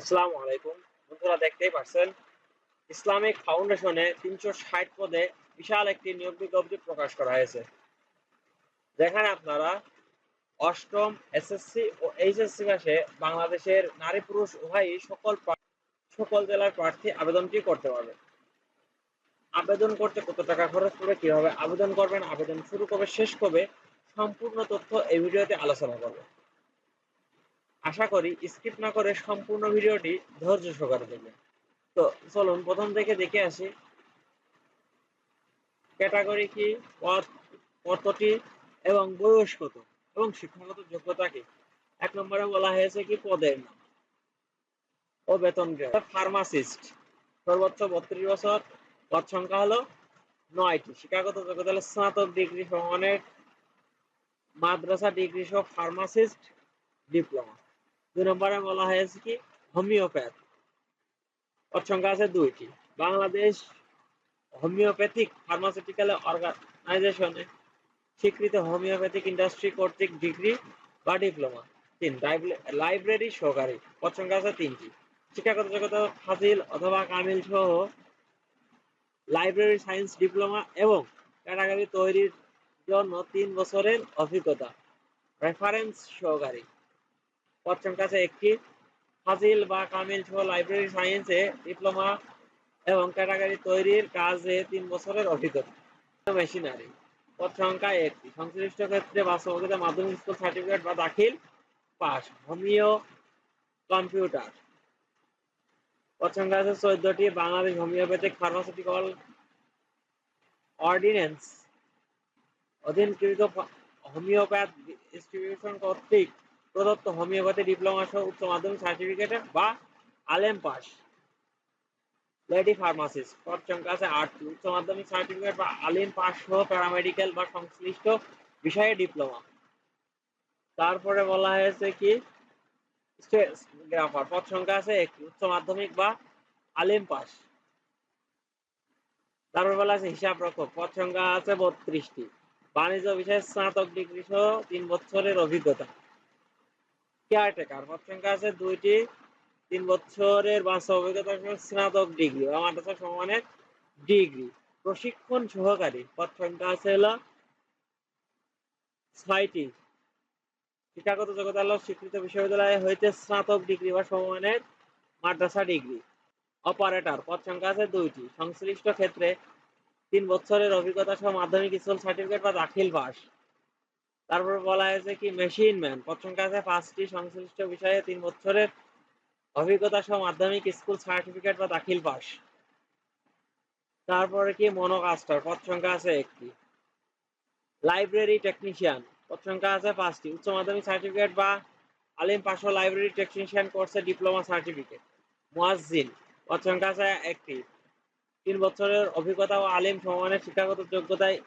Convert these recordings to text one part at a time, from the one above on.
আসসালামু আলাইকুম। বন্ধুরা দেখতেই পাচ্ছেন, ইসলামিক ফাউন্ডেশনে তিনশো ষাট পদে বিশাল একটি নিয়োগ বিজ্ঞপ্তি প্রকাশ করা হয়েছে। যেখানে আপনারা অষ্টম এসএসসি ও এইচএসসি পাশে বাংলাদেশের নারী পুরুষ উভয়ই সকল সকল জেলার প্রার্থী আবেদনটি করতে পারবে। আবেদন করতে কত টাকা খরচ পড়বে কীভাবে আবেদন করবেন, আবেদন শুরু কবে, শেষ কবে, সম্পূর্ণ তথ্য এই ভিডিওতে আলোচনা করবে। আশা করি স্কিপ না করে সম্পূর্ণ ভিডিওটি ধৈর্য সহকারে দেখবেন। তো চলুন, প্রথম থেকে দেখে আসি। ক্যাটাগরি কি কতটি এবং বয়স কত, এবং শিক্ষাগত যোগ্যতা কি? এক নম্বরে বলা হয়েছে কি, পদের নাম। ও বেতন ফার্মাসিস্ট। সর্বোচ্চ বত্রিশ বছর। পদ সংখ্যা হলো নয়টি। শিক্ষাগত যোগ্যতা হলো স্নাতক ডিগ্রি সমানের মাদ্রাসা ডিগ্রি সহ ফার্মাসিস্ট ডিপ্লোমা। দুই নম্বরে বলা হয়েছে কি? হোমিওপ্যাথ। পদ সংখ্যা আছে দুইটি। বাংলাদেশ হোমিওপ্যাথিক ফার্মাসিউটিক্যাল অর্গানাইজেশনে স্বীকৃত হোমিওপ্যাথিক ইন্ডাস্ট্রি কর্তৃক ডিগ্রি বা ডিপ্লোমা। তিন লাইব্রেরি সহকারী। পদ সংখ্যা আছে তিনটি। শিক্ষাগত যোগ্যতা ফাজিল অথবা কামিল সহ লাইব্রেরি সায়েন্স ডিপ্লোমা এবং ক্যাটাগরি তৈরির জন্য তিন বছরের অভিজ্ঞতা। রেফারেন্স সহকারী। পদ কাছে একটি ফাজিল বা কামিল সহ লাইব্রেরি সায়েন্সে ডিপ্লোমা এবং ক্যাটাগরি তৈরির কাজে তিন বছরের অভিজ্ঞতা। মেশিনারি পদ সংখ্যা একটি। সংশ্লিষ্ট ক্ষেত্রে বাস্তবতা মাধ্যমিক স্কুল সার্টিফিকেট বা দাখিল পাস। Homeo computer. পদ সংখ্যা আছে চোদ্দটি। বাংলাদেশ হোমিওপ্যাথিক ফার্মাসিউটিক্যাল অর্ডিন্যান্স অধীনকৃত হোমিওপ্যাথ ডিস্ট্রিবিউশন কর্তৃক প্রদত্ত হোমিওপ্যাথি ডিপ্লোমা সহ উচ্চ মাধ্যমিক সার্টিফিকেট বা আলেম পাস। লেডি ফার্মাসিস্ট পদ সংখ্যা আছে আটটি উচ্চ মাধ্যমিক সার্টিফিকেট বা আলিম পাস সহ প্যারামেডিক্যাল বা সংশ্লিষ্ট বিষয়ে ডিপ্লোমা। তারপরে বলা হয়েছে কি স্টেনোগ্রাফার পদ সংখ্যা আছে একটি উচ্চ মাধ্যমিক বা আলিম পাস। তারপর বলা আছে হিসাব রক্ষক পদ সংখ্যা আছে বত্রিশটি। বাণিজ্য বিষয়ে স্নাতক ডিগ্রি সহ তিন বছরের অভিজ্ঞতা। কেয়ারটেকার পদ সংখ্যা আছে দুইটি তিন বছরের বাস্তব অভিজ্ঞতা স্নাতক ডিগ্রি বা মাদ্রাসা সমানের ডিগ্রি প্রশিক্ষণ সহকারী পদ সংখ্যা আছে হলো ছয়টি। শিক্ষাগত যোগ্যতা হলো স্বীকৃত বিশ্ববিদ্যালয় হইতে স্নাতক ডিগ্রি বা সমমানের মাদ্রাসা ডিগ্রি অপারেটর পদ সংখ্যা আছে দুইটি। সংশ্লিষ্ট ক্ষেত্রে তিন বছরের অভিজ্ঞতা সহ মাধ্যমিক, স্কুল সার্টিফিকেট বা দাখিল পাস। তারপর বলা হয়েছে কি মেশিন ম্যান সংখ্যা আছে পাঁচটি সংশ্লিষ্ট বিষয়ে তিন বছরের অভিজ্ঞতা সহ মাধ্যমিক স্কুল সার্টিফিকেট বা দাখিল পাস। তারপরে কি মনোকাস্টার পদ সংখ্যা আছে একটি। লাইব্রেরি টেকনিশিয়ান পদ সংখ্যা আছে পাঁচটি। উচ্চ মাধ্যমিক সার্টিফিকেট বা আলিম পাস লাইব্রেরি টেকনিশিয়ান কোর্সে ডিপ্লোমা সার্টিফিকেট মুয়াজ্জিন পদ সংখ্যা আছে একটি। তিন বছরের অভিজ্ঞতা ও আলিম সমানের শিক্ষাগত যোগ্যতায়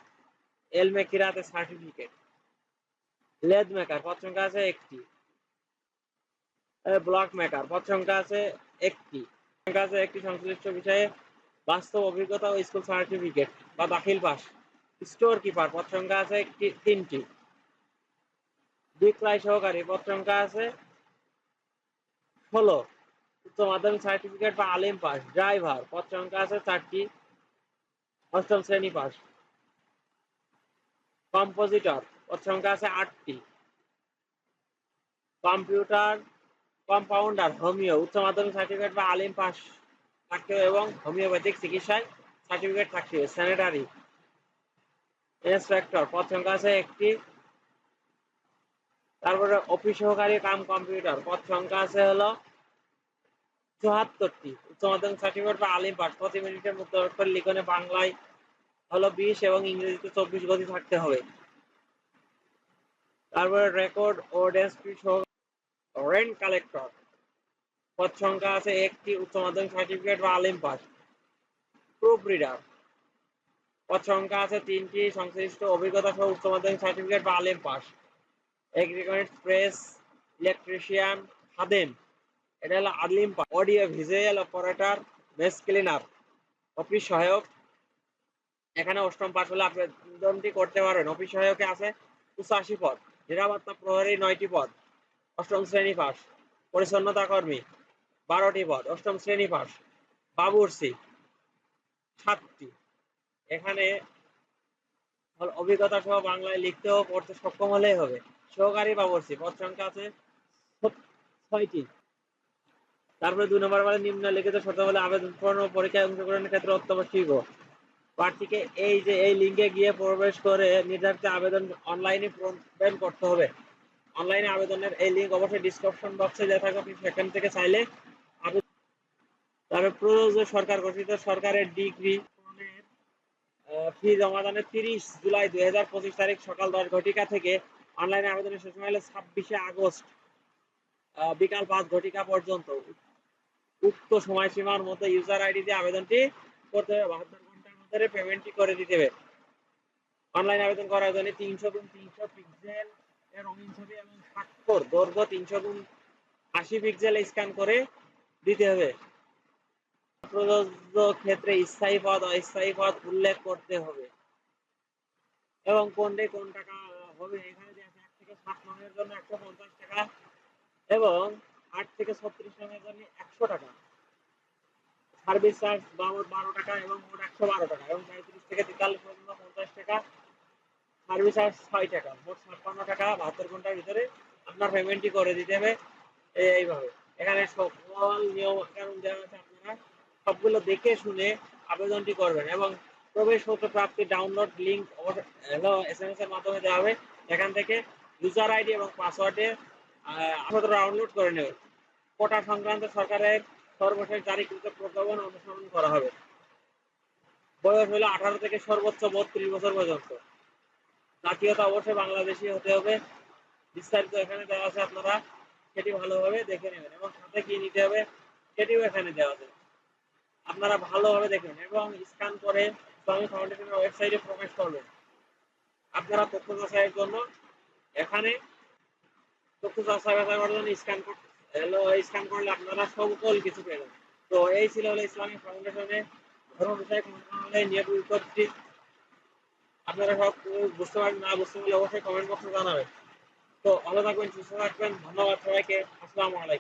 এলমে কিরাতে সার্টিফিকেট লেদ মেকার পদ সংখ্যা আছে একটি। ব্লক মেকার পদ সংখ্যা আছে একটি। সংখ্যা আছে একটি সংশ্লিষ্ট বিষয়ে বাস্তব অভিজ্ঞতা ও স্কুল সার্টিফিকেট বা দাখিল পাস। স্টোর কিপার পদ সংখ্যা আছে একটি, তিনটি। বিক্রয় সহকারী, পদ সংখ্যা আছে ষোলো। উচ্চ মাধ্যমিক সার্টিফিকেট বা আলিম পাস। ড্রাইভার পদ সংখ্যা আছে চারটি। অষ্টম শ্রেণি পাস। কম্পোজিটর পদ সংখ্যা আছে আটটি। কম্পিউটার, কম্পাউন্ডার, হোমিও, উচ্চ মাধ্যমিক সার্টিফিকেট বা আলিম পাস থাকতে হবে এবং হোমিওপ্যাথিক চিকিৎসায় সার্টিফিকেট থাকতে হবে স্যানিটারি ইন্সপেক্টর পদ সংখ্যা আছে একটি। তারপরে অফিস সহকারী কাম কম্পিউটার পদ সংখ্যা আছে হলো চুয়াত্তরটি। উচ্চ মাধ্যমিক সার্টিফিকেট বা আলিম পাস প্রতি মিনিটের অক্ষর লিখনে বাংলায় হলো বিশ এবং ইংরেজিতে চব্বিশ গতি থাকতে হবে। তারপরে রেকর্ড ও ডেস্ক্রিপ সহ রেন্ট কালেক্টর পদ সংখ্যা আছে একটি, উচ্চ মাধ্যমিক সার্টিফিকেট বা আলিম পাস প্রুফ রিডার পদ সংখ্যা আছে তিনটি, সংশ্লিষ্ট অভিজ্ঞতা সহ উচ্চ মাধ্যমিক সার্টিফিকেট বা আলিম পাস এগ্রিকালচার প্রেস ইলেকট্রিশিয়ান খাদেম। এটা হলো আলিম pass audio visual operator mess cleaner office সহায়ক। এখানে অষ্টম পাস হলে আবেদনটি করতে পারেন অফিস সহায়কে আছে পঁচাশি পদ। নিরাপত্তা প্রহরী নয়টি পদ। অষ্টম শ্রেণি পাস। পরিচ্ছন্নতা কর্মী বারোটি পদ। অষ্টম শ্রেণি পাস। বাবুর্চি সাতটি। এখানে অভিজ্ঞতা সহ বাংলায় লিখতে ও পড়তে সক্ষম হলেই হবে। সহকারী বাবুর্চি পদ সংখ্যা আছে ছয়টি। তারপরে দুই নম্বর বলে নিম্নলিখিত বলে আবেদন, পূরণ ও পরীক্ষায় অংশগ্রহণের ক্ষেত্রে অত্যাবশ্যক প্রার্থীকে এই যে এই লিঙ্কে গিয়ে প্রবেশ করে নির্ধারিত আবেদন অনলাইনে পূরণ করতে হবে। অনলাইনে আবেদনের এই লিঙ্ক অবশ্যই ডিসক্রিপশন বক্সে দেওয়া থাকবে, আপনি সেখান থেকে চাইলে তবে প্রযোজ্য সরকার ঘোষিত সরকারের ডিগ্রি ফি জমাদানের তিরিশ জুলাই দুই হাজার পঁচিশ তারিখ সকাল দশ ঘটিকা থেকে অনলাইনে আবেদনের শেষ হলো ছাব্বিশে আগস্ট বিকাল পাঁচ ঘটিকা পর্যন্ত উক্ত সময়সীমার মধ্যে ইউজার আইডি দিয়ে আবেদনটি করতে হবে। বাহাত্তর মধ্যে পেমেন্টটি করে দিতে হবে। অনলাইন আবেদন করার জন্য তিনশো গুণ তিনশো পিক্সেল এর রঙিন ছবি এবং স্বাক্ষর, দৈর্ঘ্য তিনশো গুণ আশি পিক্সেল স্ক্যান করে দিতে হবে। প্রযোজ্য ক্ষেত্রে স্থায়ী পদ, অস্থায়ী পদ উল্লেখ করতে হবে। এবং কোনটি কোন টাকা হবে, এখানে যে আছে এক থেকে সাত নঙের জন্য একশো পঞ্চাশ টাকা এবং আট থেকে ছত্রিশ নঙের জন্য একশো টাকা। সার্ভিস চার্জ বাবদ বারো টাকা এবং একশো বারো টাকা। এবং পঁয়ত্রিশ থেকে তেতাল্লিশ পর্যন্ত, পঞ্চাশ টাকা সার্ভিস চার্জ ছয় টাকা। মোট ছাপ্পান্ন টাকা বাহাত্তর ঘণ্টার ভিতরে আপনার পেমেন্টটি করে দিতে হবে। এইভাবে। এখানে সকল নিয়ম কানুন দেওয়া আছে আপনারা। সবগুলো দেখে শুনে আবেদনটি করবেন এবং প্রবেশপত্র প্রাপ্তি ডাউনলোড হলো এস এম এস এর মাধ্যমে দেওয়া হবে। এখান থেকে ইউজার আইডি এবং পাসওয়ার্ডে আবেদন ডাউনলোড করে নেবেন। কোটা সংক্রান্ত সরকারের সর্বশেষ জারিকৃত প্রজ্ঞাপন অনুসরণ করা হবে। বয়স হলো আঠারো থেকে সর্বোচ্চ বত্রিশ বছর পর্যন্ত। জাতীয়তা অবশ্যই বাংলাদেশি হতে হবে। বিস্তারিত এখানে দেওয়া আছে আপনারা। সেটি ভালোভাবে দেখে নেবেন এবং সাথে কি নিতে হবে সেটিও এখানে দেওয়া আছে। আপনারা ভালোভাবে দেখবেন এবং স্ক্যান করে ইসলামী ফাউন্ডেশনের ওয়েবসাইটে প্রবেশ করবেন। আপনারা তথ্য যাচাইয়ের জন্য এখানে তথ্য করার জন্য স্ক্যান স্ক্যান করলে আপনারা সকল কিছু যাবেন। তো এই ছিল হলো ইসলামী ফাউন্ডেশনে ধর্ম বিষয়ক মন্ত্রণালয়ে নিয়োগ বিজ্ঞপ্তি আপনারা সব বুঝতে পারবেন, না বুঝতে পারলে অবশ্যই কমেন্ট বক্সে জানাবেন। তো ভালো থাকবেন, সুস্থ থাকবেন, ধন্যবাদ সবাইকে, আসসালামু আলাইকুম।